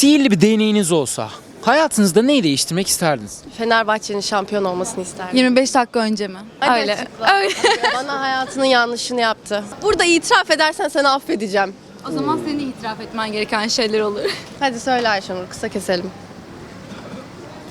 Sihirli bir değneğiniz olsa hayatınızda neyi değiştirmek isterdiniz? Fenerbahçe'nin şampiyon olmasını isterdim. 25 dakika önce mi? Hadi Öyle. açıkla. Öyle. Bana hayatının yanlışını yaptı. Burada itiraf edersen seni affedeceğim. O zaman senin itiraf etmen gereken şeyler olur. Hadi söyle Ayşenur kısa keselim.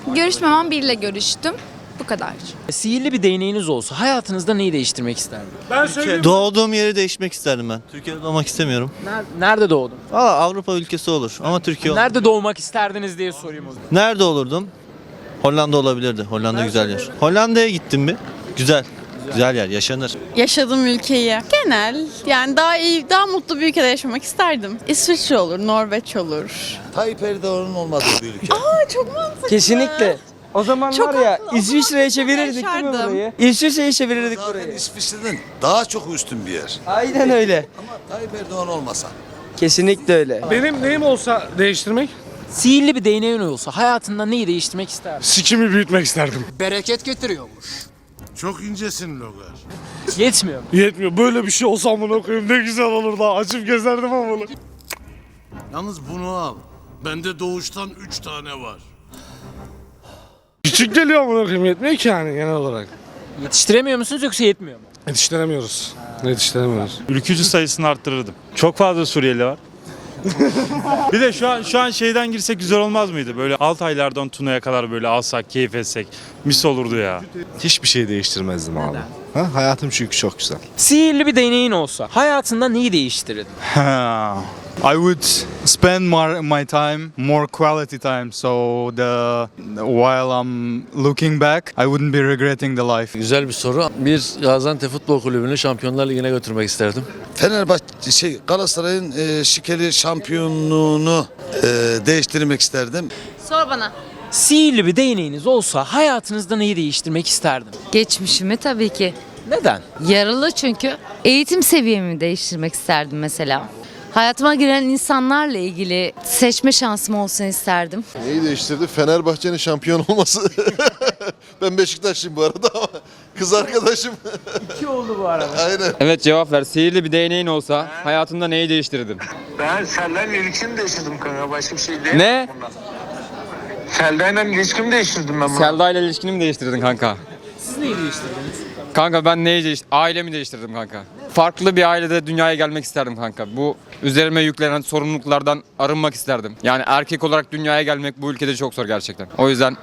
Görüşmemem biriyle görüştüm. Bu kadar. Sihirli bir değneğiniz olsa hayatınızda neyi değiştirmek isterdiniz? Doğduğum yeri değişmek isterdim ben. Türkiye'de doğmak istemiyorum. Ner- Nerede doğdun? Valla Avrupa ülkesi olur ama Türkiye olmaz. Nerede doğmak isterdiniz diye sorayım o zaman. Nerede olurdum? Hollanda olabilirdi. Hollanda güzel yer. Hollanda'ya gittim mi? Güzel. Güzel yer, yaşanır. Yaşadığım ülkeyi genel yani daha iyi daha mutlu bir ülkede yaşamak isterdim. İsviçre olur, Norveç olur. Tayyip Erdoğan'ın olmadığı bir ülke. Kesinlikle. O zaman Çok var ya haklı. O zaman İsviçre'ye çevirirdik değil mi yaşardım. burayı? İsviçre'ye çevirirdik Zaten burayı. İsviçre'den daha çok üstün bir yer. Aynen öyle. Ama Tayyip Erdoğan olmasa. Kesinlikle öyle. Benim neyim olsa değiştirmek? Sihirli bir değneğin olsa hayatında neyi değiştirmek isterdin? Sikimi büyütmek isterdim. Bereket getiriyormuş. Çok incesin Logar. Yetmiyor mu? Yetmiyor. Böyle bir şey olsa amına koyayım ne güzel olur da açıp gezerdim bunu. Yalnız bunu al. Bende doğuştan 3 tane var. Küçük geliyor amına koyayım yetmiyor ki yani genel olarak. Yetiştiremiyor musunuz yoksa yetmiyor mu? Yetiştiremiyoruz. Yetiştiremiyoruz. Ülkücü sayısını arttırırdım. Çok fazla Suriyeli var. bir de şu an şu an şeyden girsek güzel olmaz mıydı? Böyle alt aylardan Tuna'ya kadar böyle alsak, keyif etsek. Mis olurdu ya. Hiçbir şey değiştirmezdim abi. Ha? Hayatım çünkü çok güzel. Sihirli bir değneğin olsa hayatında neyi değiştirirdin? I would spend more, my time, more quality time, so the while I'm looking back, I wouldn't be regretting the life. Güzel bir soru. Bir Gaziantep Futbol Kulübü'nü Şampiyonlar Ligi'ne götürmek isterdim. Fenerbahçe şey Galatasaray'ın e, şikeli şampiyonluğunu e, değiştirmek isterdim. Sor bana. Sihirli bir değneğiniz olsa hayatınızda neyi değiştirmek isterdin? Geçmişimi tabii ki. Neden? Yaralı çünkü. Eğitim seviyemi değiştirmek isterdim mesela. Hayatıma giren insanlarla ilgili seçme şansım olsun isterdim. Neyi değiştirdi? Fenerbahçe'nin şampiyon olması. ben Beşiktaşlıyım bu arada ama kız arkadaşım. İki oldu bu arada. Aynen. Evet cevap ver. Sihirli bir değneğin olsa hayatında neyi değiştirirdin? Ben Selda'yla ilişkimi değiştirdim kanka. Başka bir şey değil. Ne? Selda'yla ilişkimi değiştirdim ben Selda ile ilişkini mi değiştirdin kanka? Siz neyi değiştirdiniz? Kanka ben neyi değiştirdim? Ailemi değiştirdim kanka. Farklı bir ailede dünyaya gelmek isterdim kanka. Bu üzerime yüklenen sorumluluklardan arınmak isterdim. Yani erkek olarak dünyaya gelmek bu ülkede çok zor gerçekten. O yüzden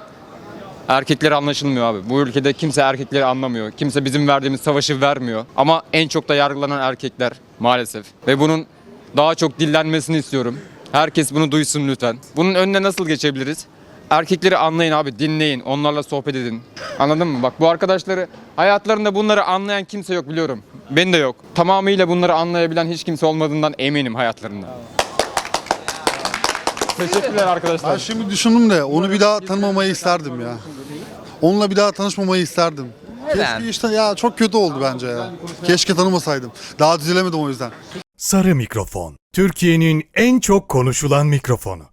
erkekleri anlaşılmıyor abi. Bu ülkede kimse erkekleri anlamıyor. Kimse bizim verdiğimiz savaşı vermiyor. Ama en çok da yargılanan erkekler maalesef. Ve bunun daha çok dillenmesini istiyorum. Herkes bunu duysun lütfen. Bunun önüne nasıl geçebiliriz? Erkekleri anlayın abi, dinleyin, onlarla sohbet edin. Anladın mı? Bak bu arkadaşları hayatlarında bunları anlayan kimse yok biliyorum. Ben de yok. Tamamıyla bunları anlayabilen hiç kimse olmadığından eminim hayatlarında. Teşekkürler arkadaşlar. Ben şimdi düşündüm de onu bir daha tanımamayı isterdim ya. Onunla bir daha tanışmamayı isterdim. Neden? Keşke işte ya çok kötü oldu bence ya. Keşke tanımasaydım. Daha düzelemedim o yüzden. Sarı mikrofon. Türkiye'nin en çok konuşulan mikrofonu.